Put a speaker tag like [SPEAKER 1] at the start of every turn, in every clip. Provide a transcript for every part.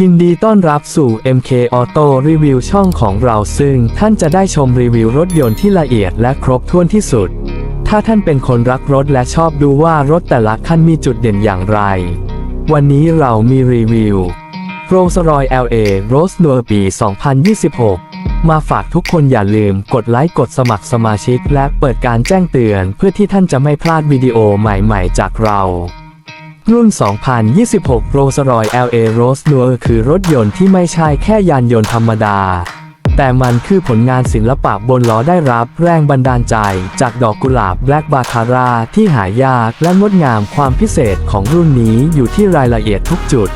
[SPEAKER 1] ยินดีต้อนรับสู่ MK Auto Review ช่องของเราซึ่งท่านจะได้ชมรีวิวรถยนต์ที่ละเอียดและครบถ้วนที่สุด ถ้าท่านเป็นคนรักรถและชอบดูว่ารถแต่ละคันมีจุดเด่นอย่างไร วันนี้เรามีรีวิว Rolls Royce LA Rose Noir ปี 2026 มาฝากทุกคนอย่าลืมกดไลค์กดสมัครสมาชิก และเปิดการแจ้งเตือน เพื่อที่ท่านจะไม่พลาดวิดีโอใหม่ๆ จากเรา รุ่น 2026 Rolls Royce LA Rose Noir คือรถยนต์ที่ไม่ใช่แค่ยานยนต์ธรรมดา แต่มันคือผลงานศิลปะบนล้อได้รับแรงบันดาลใจ จากดอกกุหลาบ Black Baccara ที่หายากและงดงามความพิเศษของรุ่นนี้อยู่ที่รายละเอียดทุกจุด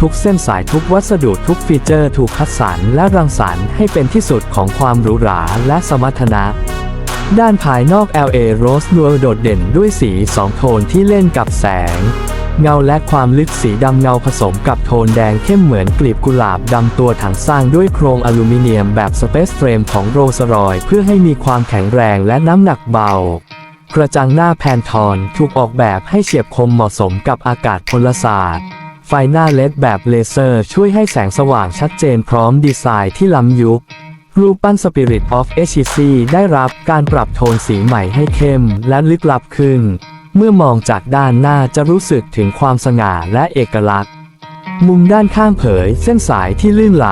[SPEAKER 1] ทุกเส้นสายทุกวัสดุทุกฟีเจอร์ถูกคัดสรรและรังสรรค์ให้เป็นที่สุดของความหรูหราและสมรรถนะด้านภายนอก LA Rose Noir โดดเด่นด้วยสีสองโทนที่เล่นกับแสง เงาและความลึกสีดำเงาผสมกับโทนแดงเข้มเหมือนกลีบกุหลาบดำตัวถังสร้างด้วยโครงอลูมิเนียมแบบสเปซเฟรมของโรสรอย เพื่อให้มีความแข็งแรงและน้ำหนักเบากระจังหน้าแพนทอนถูกออกแบบให้เฉียบคมเหมาะสมกับอากาศพลศาสตร์ ไฟหน้าเลดแบบเลเซอร์ช่วยให้แสงสว่างชัดเจนพร้อมดีไซน์ที่ล้ำยุครูปปั้น Spirit of HEC ได้รับการปรับโทนสีใหม่ให้เข้มและลึกลับขึ้น เมื่อมองจากด้านหน้าจะรู้สึกถึงความสง่าและเอกลักษณ์ มุมด้านข้างเผยเส้นสายที่ลื่นไหล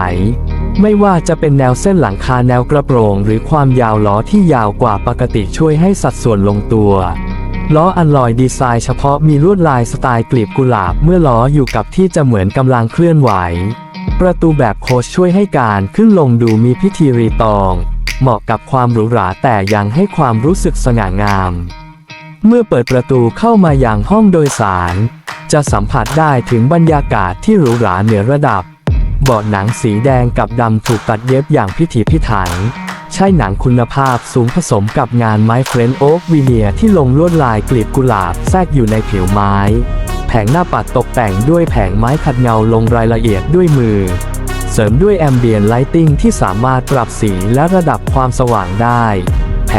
[SPEAKER 1] ไม่ว่าจะเป็นแนวเส้นหลังคาแนวกระโปรง หรือความยาวล้อที่ยาวกว่าปกติช่วยให้สัดส่วนลงตัว ล้ออันลอยดีไซน์เฉพาะมีลวดลายสไตล์กลีบกุหลาบเมื่อล้ออยู่กับที่จะเหมือนกำลังเคลื่อนไหว ประตูแบบโคชช่วยให้การขึ้นลงดูมีพิธีรีตอง เหมาะกับความหรูหราแต่ยังให้ความรู้สึกสง่างาม เมื่อเปิดประตูเข้ามาอย่างห้องโดยสาร จะสัมผัสได้ถึงบรรยากาศที่หรูหราเหนือระดับ เบาะหนังสีแดงกับดำถูกตัดเย็บอย่างพิถีพิถัน ใช่หนังคุณภาพสูงผสมกับงานไม้เฟรนโอ๊กวีเนียที่ลงลวดลายกลีบกุหลาบแทรกอยู่ในผิวไม้ แผงหน้าปัดตกแต่งด้วยแผงไม้ขัดเงาลงรายละเอียดด้วยมือ เสริมด้วยแอมเบียนไลติงที่สามารถปรับสีและระดับความสว่างได้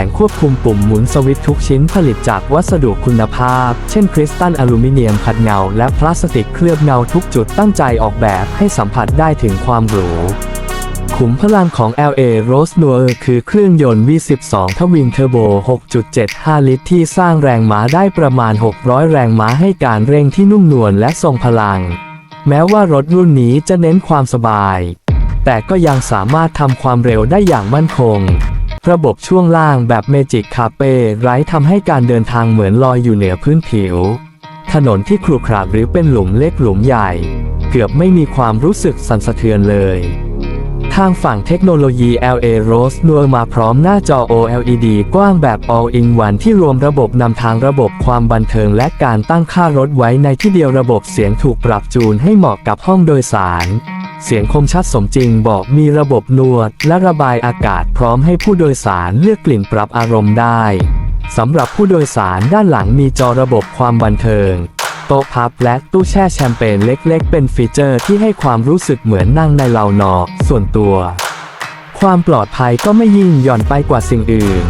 [SPEAKER 1] งควบคุมปุ่มหมุนสวิตช์ทุกชิ้นผลิตจากวัสดุคุณภาพ เช่นคริสตัลอลูมิเนียมขัดเงา และพลาสติกเคลือบเงาทุกจุดตั้งใจออกแบบให้สัมผัสได้ถึงความหรูขุมพลังของ LA Rose Noir คือเครื่องยนต์ V12 ทวินเทอร์โบ 6.75 ลิตรที่สร้างแรงม้าได้ประมาณ 600 แรงม้าให้การเร่งที่นุ่มนวลและทรงพลัง แม้ว่ารถรุ่นนี้จะเน้นความสบาย แต่ก็ยังสามารถทำความเร็วได้อย่างมั่นคง ระบบช่วงล่างแบบเมจิกคาเป้ไร้ทำให้การเดินทางเหมือนลอยอยู่เหนือพื้นผิว ถนนที่ครุขระหรือเป็นหลุมเล็กหลุมใหญ่ เกือบไม่มีความรู้สึกสั่นสะเทือนเลย ทางฝั่งเทคโนโลยี LA Rose Noir มาพร้อมหน้าจอ OLED กว้างแบบ All-in-One ที่รวมระบบนำทางระบบความบันเทิงและการตั้งค่ารถไว้ในที่เดียวระบบเสียงถูกปรับจูนให้เหมาะกับห้องโดยสาร เสียงคมชัดสมจริงบอกมีระบบนวดและระบายอากาศพร้อมให้ผู้โดยสารเลือกกลิ่นปรับอารมณ์ได้สำหรับผู้โดยสารด้านหลังมีจอระบบความบันเทิง โต๊ะพับและตู้แช่แชมเปญเล็กๆ เป็นฟีเจอร์ที่ให้ความรู้สึกเหมือนนั่งในเหล่านอส่วนตัว ความปลอดภัยก็ไม่ยิ่งหย่อนไปกว่าสิ่งอื่น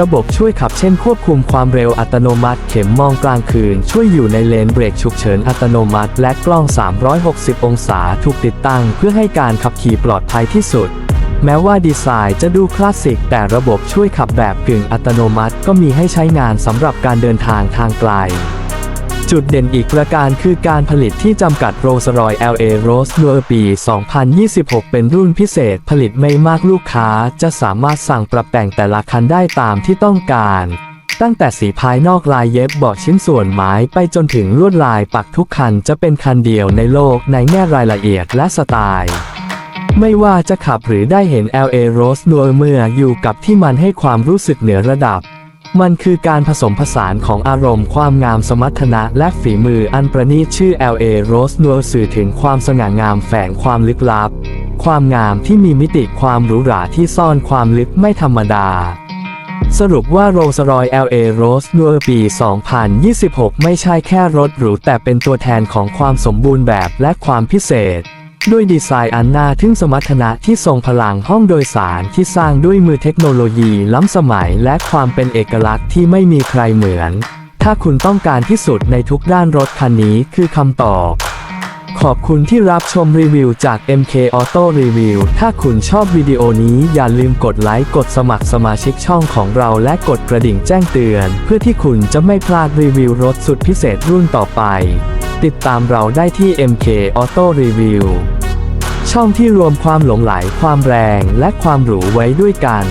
[SPEAKER 1] ระบบช่วยขับเช่นควบคุมความเร็วอัตโนมัติ เข็มมองกลางคืน ช่วยอยู่ในเลนเบรกฉุกเฉินอัตโนมัติ และกล้อง 360 องศาถูกติดตั้ง เพื่อให้การขับขี่ปลอดภัยที่สุด แม้ว่าดีไซน์จะดูคลาสสิก แต่ระบบช่วยขับแบบกึ่งอัตโนมัติ ก็มีให้ใช้งานสำหรับการเดินทางทางไกล จุดเด่นอีกประการคือการผลิตที่จำกัด Rolls-Royce LA Rose Noir ปี 2026 เป็นรุ่นพิเศษผลิตไม่มากลูกค้าจะสามารถสั่งปรับแต่งแต่ละคันได้ตามที่ต้องการ ตั้งแต่สีภายนอกลายเย็บเบาะชิ้นส่วนไม้ไปจนถึงลวดลายปักทุกคันจะเป็นคันเดียวในโลกในแง่รายละเอียดและสไตล์ไม่ว่าจะขับหรือได้เห็น LA Rose Noir เมื่ออยู่กับที่มันให้ความรู้สึกเหนือระดับ มันคือการผสมผสานของอารมณ์ความงามสมรรถนะและฝีมืออันประณีตชื่อ LA Rose Noir สื่อถึงความสง่างามแฝงความลึกลับ ความงามที่มีมิติความหรูหราที่ซ่อนความลึกไม่ธรรมดา สรุปว่า Rolls-Royce LA Rose Noir ปี 2026 ไม่ใช่แค่รถหรูแต่เป็นตัวแทนของความสมบูรณ์แบบและความพิเศษ ด้วยดีไซน์อันน่าทึ่งสมรรถนะที่ทรงพลังห้องโดยสารที่สร้างด้วยมือเทคโนโลยีล้ำสมัยและความเป็นเอกลักษณ์ที่ไม่มีใครเหมือน ถ้าคุณต้องการที่สุดในทุกด้านรถคันนี้คือคำตอบ ขอบคุณที่รับชมรีวิวจาก MK Auto Review ถ้าคุณชอบวิดีโอนี้อย่าลืมกดไลค์กดสมัครสมาชิกช่องของเราและกดกระดิ่งแจ้งเตือน เพื่อที่คุณจะไม่พลาดรีวิวรถสุดพิเศษรุ่นต่อไป ติดตามเราได้ที่ MK Auto Review ช่องที่รวมความหลงไหลความแรงและความหรูไว้ด้วยกัน